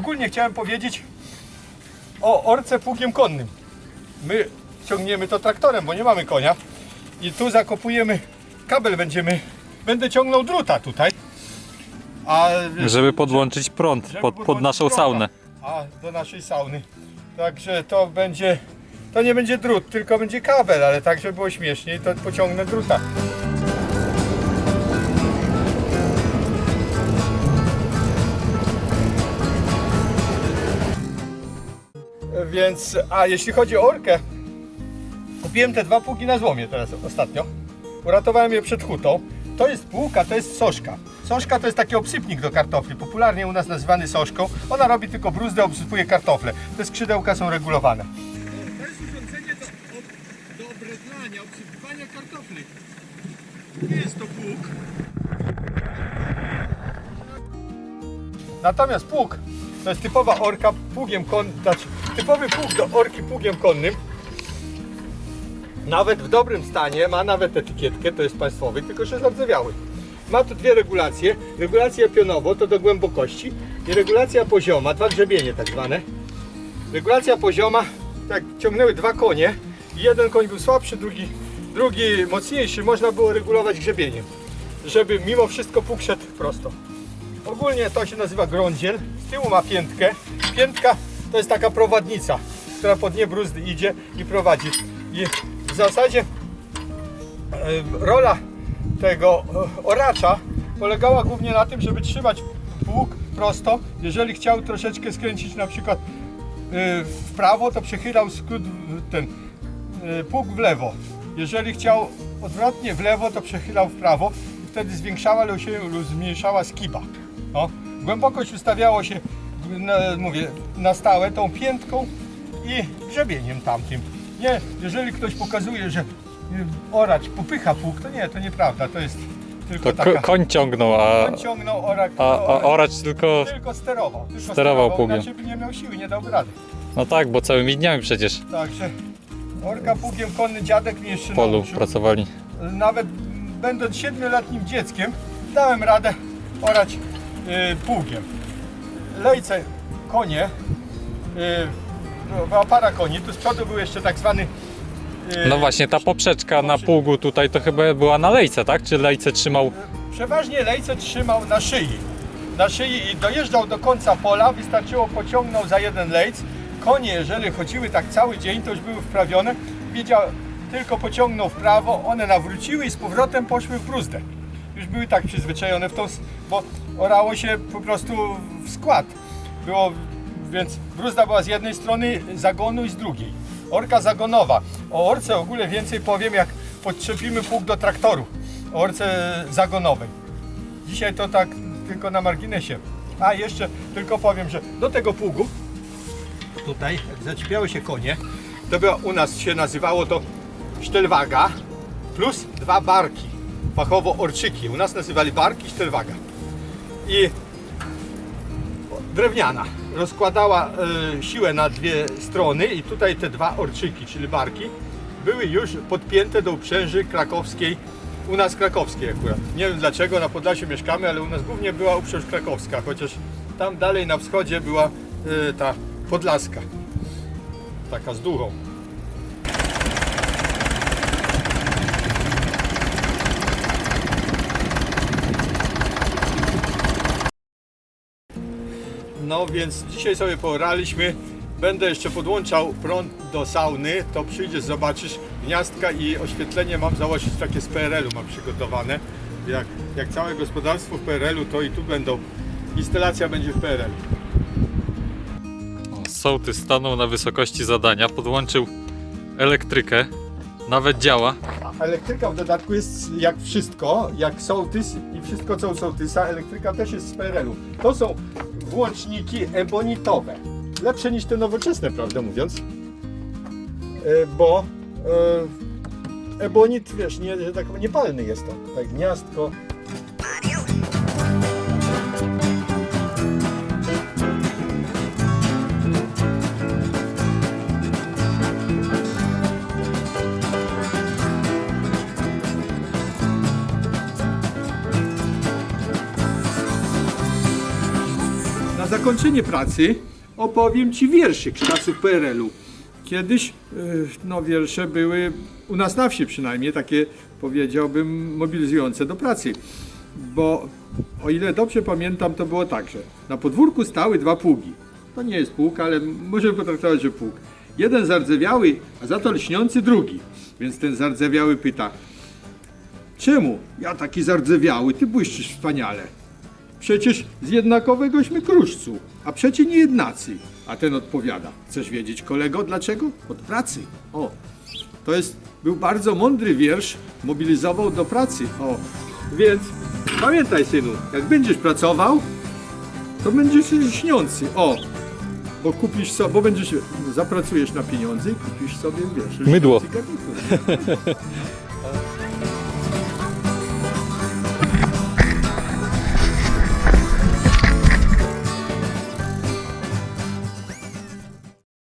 ogólnie chciałem powiedzieć o orce pługiem konnym. My ciągniemy to traktorem, bo nie mamy konia. I tu zakopujemy kabel, będziemy, będę ciągnął druta tutaj. A Żeby podłączyć prąt żeby pod, pod naszą prąda. saunę. A, do naszej sauny. Także to będzie, to nie będzie drut, tylko będzie kabel, ale tak, żeby było śmieszniej, to pociągnę druta. Więc, a jeśli chodzi o orkę, kupiłem te dwa pługi na złomie teraz ostatnio. Uratowałem je przed hutą. To jest pług, a to jest soszka. Soszka to jest taki obsypnik do kartofli, popularnie u nas nazywany soszką. Ona robi tylko bruzdę, obsypuje kartofle. Te skrzydełka są regulowane. To jest urządzenie do, do obsypywania kartofli. Nie jest to pług. Natomiast pług to jest typowa orka pługiem konnym, znaczy typowy pług do orki pługiem konnym. Nawet w dobrym stanie, ma nawet etykietkę, to jest państwowy, tylko że zardzewiały. Ma tu dwie regulacje. Regulacja pionowo to do głębokości i regulacja pozioma, dwa grzebienie tak zwane. Regulacja pozioma, tak ciągnęły dwa konie. Jeden koń był słabszy, drugi, drugi mocniejszy. Można było regulować grzebieniem, żeby mimo wszystko pług szedł prosto. Ogólnie to się nazywa grądziel. Z tyłu ma piętkę. Piętka to jest taka prowadnica, która po dnie bruzdy idzie i prowadzi. I w zasadzie rola tego e, oracza polegała głównie na tym, żeby trzymać pług prosto. Jeżeli chciał troszeczkę skręcić na przykład e, w prawo, to przechylał skrót ten e, pług w lewo. Jeżeli chciał odwrotnie w lewo, to przechylał w prawo i wtedy zwiększała lub się lub zmniejszała skiba. No. Głębokość ustawiało się, na, mówię, na stałe tą piętką i grzebieniem tamtym. Nie, jeżeli ktoś pokazuje, że y, oracz popycha pług, to nie, to nieprawda, to jest tylko To taka... koń ciągnął, a, On ciągnął orak, a, a oracz tylko... tylko sterował. Tylko sterował pługiem. By nie miał siły, nie dałby rady. No tak, bo całymi dniami przecież Także orka pługiem konny dziadek mnie jeszcze w polu nauczył. pracowali. Nawet będąc siedmioletnim dzieckiem dałem radę orać y, pługiem. Lejce konie, była para koni, tu z przodu był jeszcze tak zwany y, No właśnie, ta poprzeczka na pługu tutaj to chyba była na lejce, tak? Czy lejce trzymał... Przeważnie lejce trzymał na szyi. Na szyi i dojeżdżał do końca pola, wystarczyło pociągnął za jeden lejc. Konie, jeżeli chodziły tak cały dzień, to już były wprawione. Widział, tylko pociągnął w prawo, one nawróciły i z powrotem poszły w bruzdę. Już były tak przyzwyczajone w tą, bo orało się po prostu w skład. Było, więc bruzda była z jednej strony zagonu i z drugiej. Orka zagonowa. O orce w ogóle więcej powiem, jak podczepimy pług do traktoru. O orce zagonowej. Dzisiaj to tak tylko na marginesie. A jeszcze tylko powiem, że do tego pługu tutaj, jak zaczepiały się konie, to u nas się nazywało to sztelwaga plus dwa barki, fachowo orczyki. U nas nazywali barki sztelwaga. I drewniana rozkładała e, siłę na dwie strony i tutaj te dwa orczyki, czyli barki, były już podpięte do uprzęży krakowskiej, u nas krakowskiej akurat. Nie wiem dlaczego, na Podlasiu mieszkamy, ale u nas głównie była uprzęż krakowska, chociaż tam dalej na wschodzie była e, ta podlaska, taka z duchą. No więc dzisiaj sobie pooraliśmy. Będę jeszcze podłączał prąd do sauny, to przyjdziesz, zobaczysz gniazdka i oświetlenie mam założyć takie z PRL-u mam przygotowane. Jak, jak całe gospodarstwo w PRL-u, to i tu będą, instalacja będzie w PRL. Sołtys stanął na wysokości zadania, podłączył elektrykę, nawet działa. Elektryka w dodatku jest jak wszystko, jak sołtys i wszystko co u sołtysa, elektryka też jest z PRL-u. To są włączniki ebonitowe. Lepsze niż te nowoczesne, prawdę mówiąc. E, Bo e, ebonit, wiesz, nie, tak niepalny jest to. Tak gniazdko. Zakończenie pracy opowiem Ci wierszyk z czasów PRL-u. Kiedyś, yy, no wiersze były, u nas na wsi przynajmniej, takie powiedziałbym mobilizujące do pracy. Bo o ile dobrze pamiętam, to było tak, że na podwórku stały dwa pługi. To nie jest pług, ale możemy potraktować, że pług. Jeden zardzewiały, a za to lśniący drugi. Więc ten zardzewiały pyta, czemu ja taki zardzewiały, ty błyszczysz wspaniale. Przecież z jednakowegośmy kruszcu, a przecie nie jednacy. A ten odpowiada, chcesz wiedzieć kolego dlaczego? Od pracy. O, to jest, był bardzo mądry wiersz, mobilizował do pracy. O, więc pamiętaj synu, jak będziesz pracował, to będziesz śniący. O, bo kupisz sobie, bo będziesz, zapracujesz na pieniądze i kupisz sobie, wiesz, Mydło. lśniący.